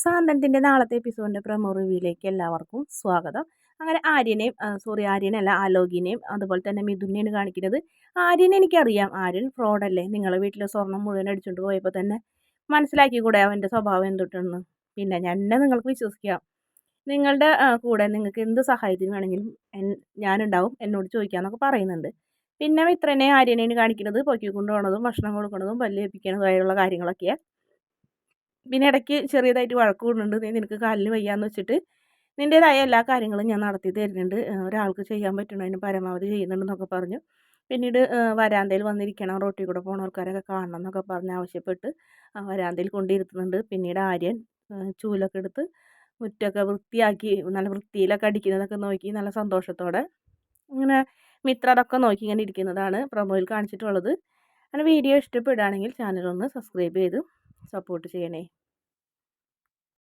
സാന്തനത്തിന്റെ നാളത്തെ എപ്പിസോഡിന്റെ പ്രമോ റിവ്യൂയിലേക്ക് എല്ലാവർക്കും സ്വാഗതം. അങ്ങനെ ആര്യനെയും സോറി ആര്യനല്ല ആലോകിനെയും അതുപോലെ തന്നെ മിഥുനെയാണ് കാണിക്കുന്നത്. ആര്യനെ എനിക്കറിയാം. ആര്യൻ ഫ്രോഡല്ലേ നിങ്ങളെ വീട്ടിലെ സ്വർണം മുഴുവൻ അടിച്ചുകൊണ്ട് പോയപ്പോൾ തന്നെ മനസ്സിലാക്കി കൂടെ അവന്റെ സ്വഭാവം എന്തൊട്ടെന്ന് പിന്നെ എന്നെ നിങ്ങൾക്ക് വിശ്വസിക്കാം. നിങ്ങളുടെ കൂടെ നിങ്ങൾക്ക് എന്ത് സഹായത്തിന് വേണമെങ്കിലും ഞാനുണ്ടാവും എന്നോട് ചോദിക്കാമെന്നൊക്കെ പറയുന്നുണ്ട്. പിന്നെ മിത്രനെ ആര്യനെയാണ് കാണിക്കുന്നത്. പൊക്കി കൊണ്ടുപോകണതും ഭക്ഷണം കൊടുക്കുന്നതും പല്ല് ഏൽപ്പിക്കണതുമായുള്ള കാര്യങ്ങളൊക്കെയാണ് പിന്നെ ഇടയ്ക്ക് ചെറിയതായിട്ട് വഴക്ക് കൂടുന്നുണ്ട്. നീ നിനക്ക് കാലിന് വയ്യാന്ന് വെച്ചിട്ട് നിന്റേതായ എല്ലാ കാര്യങ്ങളും ഞാൻ നടത്തി തരുന്നുണ്ട്. ഒരാൾക്ക് ചെയ്യാൻ പറ്റണതിന് പരമാവധി ചെയ്യുന്നുണ്ടെന്നൊക്കെ പറഞ്ഞു. പിന്നീട് വരാന്തയിൽ വന്നിരിക്കണം. റോട്ടിൽ കൂടെ പോണവർക്കാരൊക്കെ കാണണം എന്നൊക്കെ പറഞ്ഞ് ആവശ്യപ്പെട്ട് വരാന്തയിൽ കൊണ്ടിരുത്തുന്നുണ്ട് പിന്നീട് ആര്യൻ ചൂലൊക്കെ എടുത്ത് മുറ്റൊക്കെ വൃത്തിയാക്കി നല്ല വൃത്തിയിലൊക്കെ അടിക്കുന്നതൊക്കെ നോക്കി നല്ല സന്തോഷത്തോടെ ഇങ്ങനെ മിത്ര അതൊക്കെ നോക്കി ഇങ്ങനെ ഇരിക്കുന്നതാണ് പ്രൊമോയിൽ കാണിച്ചിട്ടുള്ളത്. അങ്ങനെ വീഡിയോ ഇഷ്ടപ്പെടുകയാണെങ്കിൽ ചാനലൊന്ന് സബ്സ്ക്രൈബ് ചെയ്ത് സപ്പോർട്ട് ചെയ്യണേ.